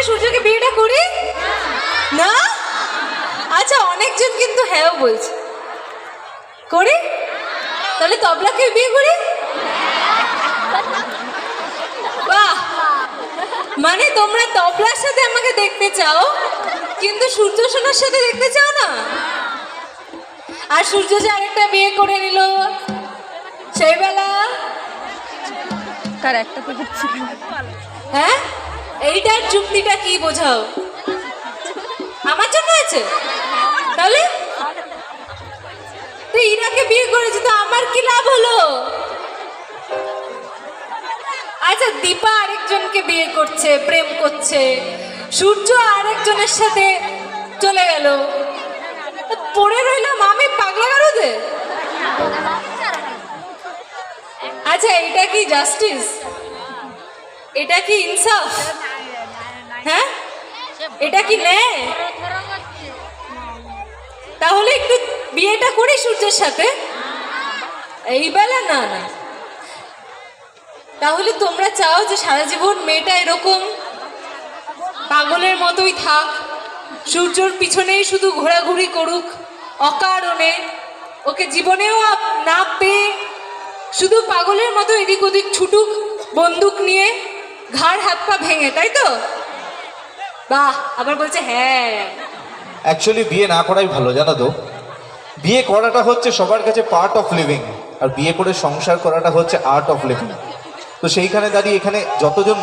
তাহলে সূর্যকে বিয়েটা করি? না? আচ্ছা অনেকজন কিন্তু হ্যাঁ বলছে। করি? তাহলে তবলাকে বিয়ে করি? বাহ! মানে তোমরা তবলার সাথে আমাকে দেখতে চাও, কিন্তু সূর্য সোনার সাথে দেখতে চাও না? আর সূর্য যে আরেকটা বিয়ে করে নিল, সেই বেলা? কার একটা হ্যাঁ? যুক্তিটা কি বোঝাও? আমার জন্য আছে তাহলে? তো ইরাকে বিয়ে করেছে, তো আমার কি লাভ হলো? আচ্ছা দীপা আরেকজনকে বিয়ে করছে, প্রেম করছে। সূর্য আরেকজনের সাথে চলে গেল। পড়ে রইলাম আমি, পাগলা গারদে? আচ্ছা এটা কি জাস্টিস এটা কি ইনসাফ এটা কি তাহলে একটু বিয়েটা করি সূর্যের সাথে? এই বেলা না না। তাহলে তোমরা চাও যে সারা জীবন মেয়েটা এরকম পাগলের মতোই থাক, সূর্যর পিছনেই শুধু ঘোরাঘুরি করুক, অকারণে ওকে জীবনেও না পেয়ে শুধু পাগলের মতো এদিক ওদিক ছুটুক, বন্দুক নিয়ে ঘাড় হাত পা ভেঙে, তাই তো? বাহ, আবার বলছে হ্যাঁ। অ্যাকচুয়ালি বিয়ে না করাই ভালো, জানো তো? বিয়ে করাটা হচ্ছে সবার কাছে পার্ট অফ লিভিং আর বিয়ে করে সংসার করাটা হচ্ছে আর্ট অফ লিভিং তো সেইখানে দাঁড়িয়ে এখানে যতজন